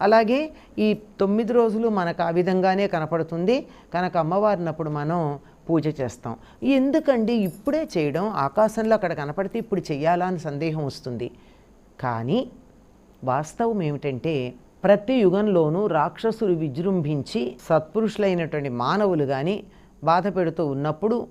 అలాగే ఈ తొమ్మిది రోజులు మనకు ఆ విధంగానే కనపడుతుంది. కనుక అమ్మవారినప్పుడు మనం పూజ చేస్తాం. ఎందుకండి ఇప్పుడే చేయడం? ఆకాశంలో అక్కడ కనపడితే ఇప్పుడు చేయాలా అని సందేహం వస్తుంది. కానీ వాస్తవం ఏమిటంటే ప్రతి యుగంలోనూ రాక్షసులు విజృంభించి సత్పురుషులైనటువంటి మానవులు కానీ బాధ పెడుతూ ఉన్నప్పుడు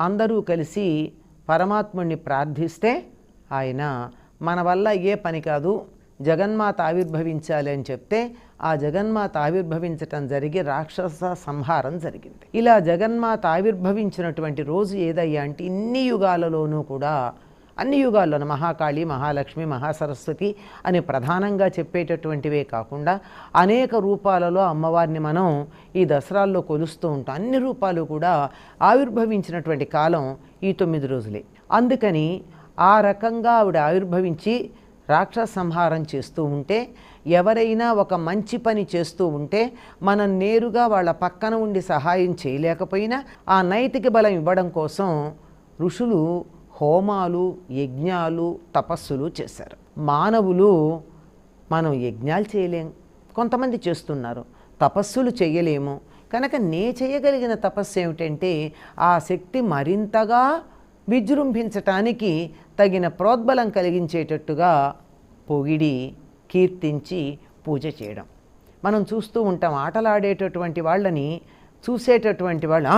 అందరూ కలిసి పరమాత్ముడిని ప్రార్థిస్తే ఆయన మన వల్ల ఏ పని కాదు. జగన్మాత ఆవిర్భవించాలి అని చెప్తే ఆ జగన్మాత ఆవిర్భవించటం జరిగి రాక్షస సంహారం జరిగింది. ఇలా జగన్మాత ఆవిర్భవించినటువంటి రోజు ఏదయ్యా అంటే ఇన్ని యుగాలలోనూ కూడా అన్ని యుగాల్లోనూ మహాకాళి మహాలక్ష్మి మహాసరస్వతి అని ప్రధానంగా చెప్పేటటువంటివే కాకుండా అనేక రూపాలలో అమ్మవారిని మనం ఈ దసరాల్లో కొలుస్తూ ఉంటాం. అన్ని రూపాలు కూడా ఆవిర్భవించినటువంటి కాలం ఈ తొమ్మిది రోజులే. అందుకని ఆ రకంగా ఆవిడ ఆవిర్భవించి రాక్షస సంహారం చేస్తూ ఉంటే ఎవరైనా ఒక మంచి పని చేస్తూ ఉంటే మనం నేరుగా వాళ్ళ పక్కన ఉండి సహాయం చేయలేకపోయినా ఆ నైతిక బలం ఇవ్వడం కోసం ఋషులు హోమాలు యజ్ఞాలు తపస్సులు చేశారు. మానవులు మనం యజ్ఞాలు చేయలేం. కొంతమంది చేస్తున్నారు. తపస్సులు చేయలేము. కనుక నే చేయగలిగిన తపస్సు ఏమిటంటే ఆ శక్తి మరింతగా విజృంభించటానికి తగిన ప్రోద్బలం కలిగించేటట్టుగా పొగిడి కీర్తించి పూజ చేయడం. మనం చూస్తూ ఉంటాం ఆటలాడేటటువంటి వాళ్ళని చూసేటటువంటి వాళ్ళు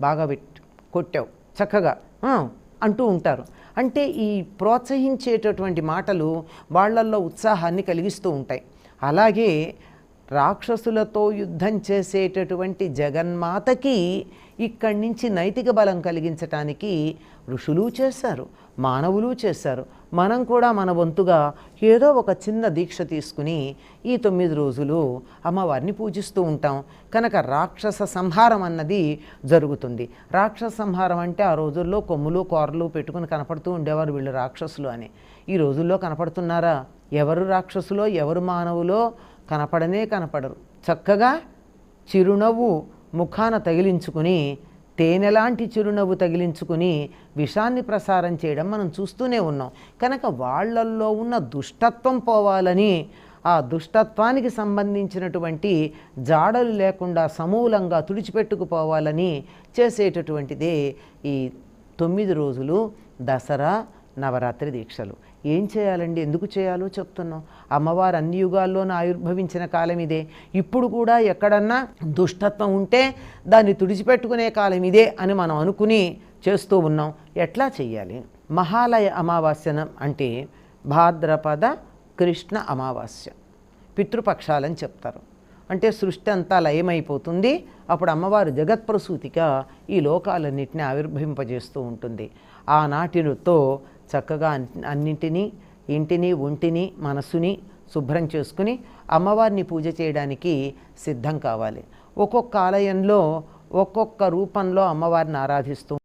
బాగా పెట్టు కొట్టావు చక్కగా అంటూ ఉంటారు. అంటే ఈ ప్రోత్సహించేటటువంటి మాటలు వాళ్ళల్లో ఉత్సాహాన్ని కలిగిస్తూ ఉంటాయి. అలాగే రాక్షసులతో యుద్ధం చేసేటటువంటి జగన్మాతకి ఇక్కడి నుంచి నైతిక బలం కలిగించటానికి ఋషులు చేశారు మానవులు చేశారు. మనం కూడా మన వంతుగా ఏదో ఒక చిన్న దీక్ష తీసుకుని ఈ తొమ్మిది రోజులు అమ్మవారిని పూజిస్తూ ఉంటాం. కనుక రాక్షస సంహారం అన్నది జరుగుతుంది. రాక్షస సంహారం అంటే ఆ రోజుల్లో కొమ్ములు కూరలు పెట్టుకుని కనపడుతూ ఉండేవారు వీళ్ళు రాక్షసులు అని. ఈ రోజుల్లో కనపడుతున్నారా? ఎవరు రాక్షసులో ఎవరు మానవులో కనపడనే కనపడరు. చక్కగా చిరునవ్వు ముఖాన తగిలించుకుని తేనెలాంటి చిరునవ్వు తగిలించుకుని విషాన్ని ప్రసారం చేయడం మనం చూస్తూనే ఉన్నాం. కనుక వాళ్ళల్లో ఉన్న దుష్టత్వం పోవాలని ఆ దుష్టత్వానికి సంబంధించినటువంటి జాడలు లేకుండా సమూలంగా తుడిచిపెట్టుకుపోవాలని చేసేటటువంటిదే ఈ తొమ్మిది రోజులు దసరా నవరాత్రి దీక్షలు. ఏం చేయాలండి? ఎందుకు చేయాలో చెప్తున్నాం. అమ్మవారు అన్ని యుగాల్లోనూ ఆవిర్భవించిన కాలం ఇదే. ఇప్పుడు కూడా ఎక్కడన్నా దుష్టత్వం ఉంటే దాన్ని తుడిచిపెట్టుకునే కాలం ఇదే అని మనం అనుకుని చేస్తూ ఉన్నాం. ఎట్లా చెయ్యాలి? మహాలయ అమావాస్యనం అంటే భాద్రపద కృష్ణ అమావాస్య. పితృపక్షాలని చెప్తారు. అంటే సృష్టి అంతా లయమైపోతుంది. అప్పుడు అమ్మవారు జగత్ప్రసూతిగా ఈ లోకాలన్నింటినీ ఆవిర్భవింపజేస్తూ ఉంటుంది. ఆనాటితో చక్కగా అన్నింటినీ ఇంటిని ఒంటిని మనసుని శుభ్రం చేసుకుని అమ్మవారిని పూజ చేయడానికి సిద్ధం కావాలి. ఒక్కొక్క ఆలయంలో ఒక్కొక్క రూపంలో అమ్మవారిని ఆరాధిస్తూ